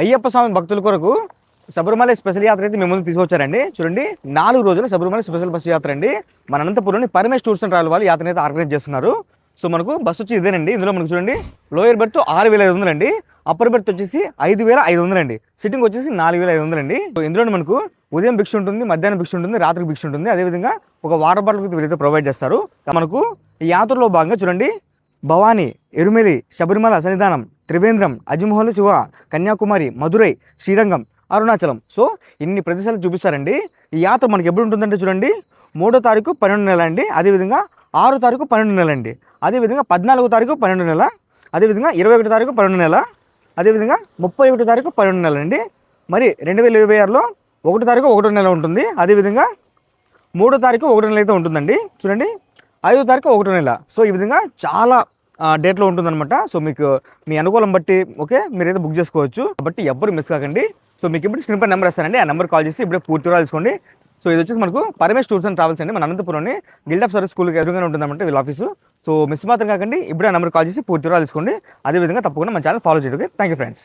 అయ్యప్ప స్వామి భక్తుల కొరకు శబరిమల స్పెషల్ యాత్ర అయితే మేము ముందు తీసుకొచ్చారండి. చూడండి నాలుగు రోజుల శబరిమల స్పెషల్ బస్సు యాత్ర అండి. మన అనంతపురంలోని పరమేష్ టూర్స్ అండ్ ట్రావెల్ వాళ్ళు యాత్ర అయితే ఆర్గనైజ్ చేస్తున్నారు. సో మనకు బస్సు వచ్చి ఇదేనండి. ఇందులో మనకు చూడండి లోయర్ బెర్త్ ఆరు వేల ఐదు వందలండి అప్పర్ బెర్త్ వచ్చేసి ఐదు వేల ఐదు వందలండి సిట్టింగ్ వచ్చేసి నాలుగు వేల ఐదు వందలండి సో ఇందులో మనకు ఉదయం భిక్ష ఉంటుంది మధ్యాహ్నం భిక్ష ఉంటుంది రాత్రికి భిక్ష ఉంటుంది. అదేవిధంగా ఒక వాటర్ బాటిల్ వీళ్ళైతే ప్రొవైడ్ చేస్తారు. మనకు ఈ యాత్రలో భాగంగా చూడండి భవానీ ఎరుమెలి శబరిమల సన్నిధానం త్రివేంద్రం అజిమహోల శివ కన్యాకుమారి మధురై శ్రీరంగం అరుణాచలం. సో ఇన్ని ప్రదేశాలు చూపిస్తారండి. ఈ యాత్ర మనకి ఎప్పుడు ఉంటుందంటే చూడండి. మూడో తారీఖు పన్నెండు నెల అండి. అదేవిధంగా ఆరో తారీఖు పన్నెండు నెల అండి. అదేవిధంగా పద్నాలుగో తారీఖు పన్నెండు నెల. అదేవిధంగా ఇరవై ఒకటో తారీఖు పన్నెండు నెల. అదేవిధంగా ముప్పై ఒకటో తారీఖు పన్నెండు నెల అండి. మరి రెండు వేల ఇరవై ఆరులో ఒకటి తారీఖు ఒకటో నెల ఉంటుంది. అదేవిధంగా మూడో తారీఖు ఒకటో నెల అయితే ఉంటుందండి. చూడండి. ఐదో తారీఖు ఒకటో నెల. సో ఈ విధంగా చాలా డేట్లో ఉంటుందన్నమాట. సో మీకు మీ అనుకూలం బట్టి ఓకే మీరైతే బుక్ చేసుకోవచ్చు. కాబట్టి ఎవ్వరు మిస్ కాకండి. సో మీకు ఇప్పుడు స్క్రీన్ పై నెంబర్ ఇస్తానండి ఆ నెంబర్ కాల్ చేసి ఇప్పుడే పూర్తి వివరాలు సో ఇది వచ్చేసి మనకు పరమేష్ టూర్స్ అండ్ ట్రావెల్స్ అండి. మన అనంతపురంని గిల్డ్ ఆఫ్ సర్వీస్ స్కూల్కి ఎదురుగానే ఉంటుందన్నమాట వీళ్ళ ఆఫీసు సో మిస్ మాత్రం కాకండి. ఇప్పుడే ఆ నెంబర్ కాల్ చేసి పూర్తి వివరాలు అదేవిధంగా తప్పకుండా మన ఛానల్ ఫాలో చేయండి ఓకే? Thank you friends